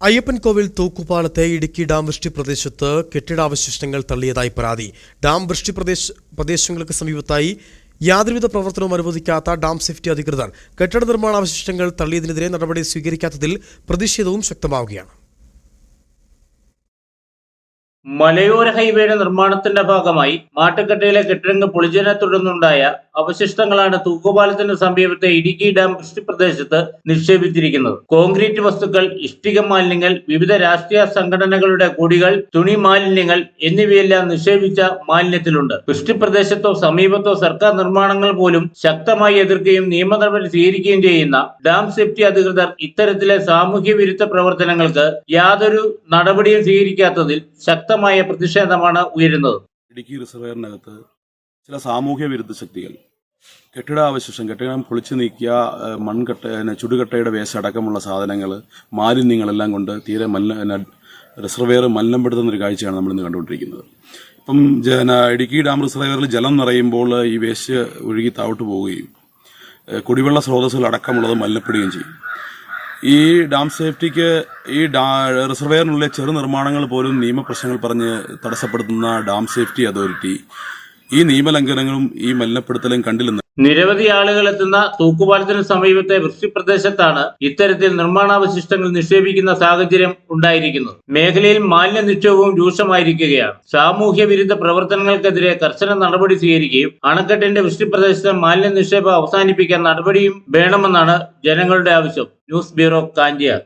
Ayyappancoil തൂക്കുപാലത്തെ Idukki dam വൃഷ്ടി പ്രദേശത്ത് കെട്ടിടാവശിഷ്ടങ്ങൾ തള്ളിയതായി പരാതി. ഡാം വൃഷ്ടി പ്രദേശ പ്രദേശങ്ങൾക്ക് സമീപത്തായി യാതൊരുവിധ പ്രവർത്തനവും അനുവദിക്കാത്ത ഡാം സേഫ്റ്റി അധികൃതർ കെട്ടിട നിർമ്മാണ അവശിഷ്ടങ്ങൾ തള്ളിയതിനെതിരെ നടപടി സ്വീകരിക്കാത്തതിൽ പ്രതിഷേധവും ശക്തമാവുകയാണ്. മലയോര ഹൈവേയുടെ നിർമ്മാണത്തിന്റെ ഭാഗമായി മാട്ടുക്കട്ടയിലെ കെട്ടിടങ്ങൾ പൊളിച്ചതിനെ തുടർന്നുണ്ടായ അവശിഷ്ടങ്ങളാണ് തൂക്കുപാലത്തിന് സമീപത്തെ ഇടുക്കി ഡാം വൃഷ്ടിപ്രദേശത്ത് നിക്ഷേപിച്ചിരിക്കുന്നത്. കോൺക്രീറ്റ് വസ്തുക്കൾ ഇഷ്ടിക മാലിന്യങ്ങൾ വിവിധ രാഷ്ട്രീയ സംഘടനകളുടെ കൊടികൾ തുണി മാലിന്യങ്ങൾ എന്നിവയെല്ലാം നിക്ഷേപിച്ച മാലിന്യത്തിലുണ്ട്. വൃഷ്ടിപ്രദേശത്തോ സമീപത്തോ സർക്കാർ നിർമ്മാണങ്ങൾ പോലും ശക്തമായി എതിർക്കുകയും നിയമ നടപടി സ്വീകരിക്കുകയും ചെയ്യുന്ന ഡാം സേഫ്റ്റി അധികൃതർ ഇത്തരത്തിലെ സാമൂഹ്യ വിരുദ്ധ പ്രവർത്തനങ്ങൾക്ക് യാതൊരു നടപടിയും സ്വീകരിക്കാത്തതിൽ ശക്തമായ പ്രതിഷേധമാണ് ഉയരുന്നത്. ഇടുക്കി റിസർവയറിനകത്ത് ചില സാമൂഹ്യ വിരുദ്ധ ശക്തികൾ. കെട്ടിടാവശിഷ്ടം കെട്ടിടം പൊളിച്ചു നീക്കിയ മൺകട്ട ചുടുകട്ടയുടെ വേസ്റ്റ് അടക്കമുള്ള സാധനങ്ങൾ മാലിന്യങ്ങളെല്ലാം കൊണ്ട് തീരെ മലിന റിസർവയർ മലിനപ്പെടുത്തുന്ന ഒരു കാഴ്ചയാണ് നമ്മൾ ഇന്ന് കണ്ടുകൊണ്ടിരിക്കുന്നത്. ഇപ്പം ഇടുക്കി ഡാം റിസർവെയറിൽ ജലം നിറയുമ്പോൾ ഈ വേസ്റ്റ് ഒഴുകി താഴോട്ട് പോവുകയും കുടിവെള്ള സ്രോതസ്സുകൾ അടക്കമുള്ളത് മലിനപ്പെടുകയും ചെയ്യും. ഈ ഡാം സേഫ്റ്റിക്ക് ഈ ഡാ റിസർവെയറിനുള്ളിലെ ചെറു നിർമ്മാണങ്ങൾ പോലും നിയമപ്രശ്നങ്ങൾ പറഞ്ഞ് തടസ്സപ്പെടുത്തുന്ന ഡാം സേഫ്റ്റി അതോറിറ്റി ഈ നിയമലംഘനങ്ങളും ഈ മലിനപ്പെടുത്തലും കണ്ടില്ലെന്ന് നിരവധി ആളുകൾ എത്തുന്ന തൂക്കുപാലത്തിന് സമീപത്തെ വൃഷ്ടിപ്രദേശത്താണ് ഇത്തരത്തിൽ നിർമ്മാണാവശിഷ്ടങ്ങൾ നിക്ഷേപിക്കുന്ന സാഹചര്യം ഉണ്ടായിരിക്കുന്നത്. മേഖലയിൽ മാലിന്യ നിക്ഷേപവും രൂക്ഷമായിരിക്കുകയാണ്. സാമൂഹ്യ വിരുദ്ധ പ്രവർത്തനങ്ങൾക്കെതിരെ കർശന നടപടി സ്വീകരിക്കുകയും അണക്കെട്ടിന്റെ വൃഷ്ടിപ്രദേശത്തെ മാലിന്യ നിക്ഷേപം അവസാനിപ്പിക്കാൻ നടപടിയും വേണമെന്നാണ് ജനങ്ങളുടെ ആവശ്യം. News bureau Kanchiyar.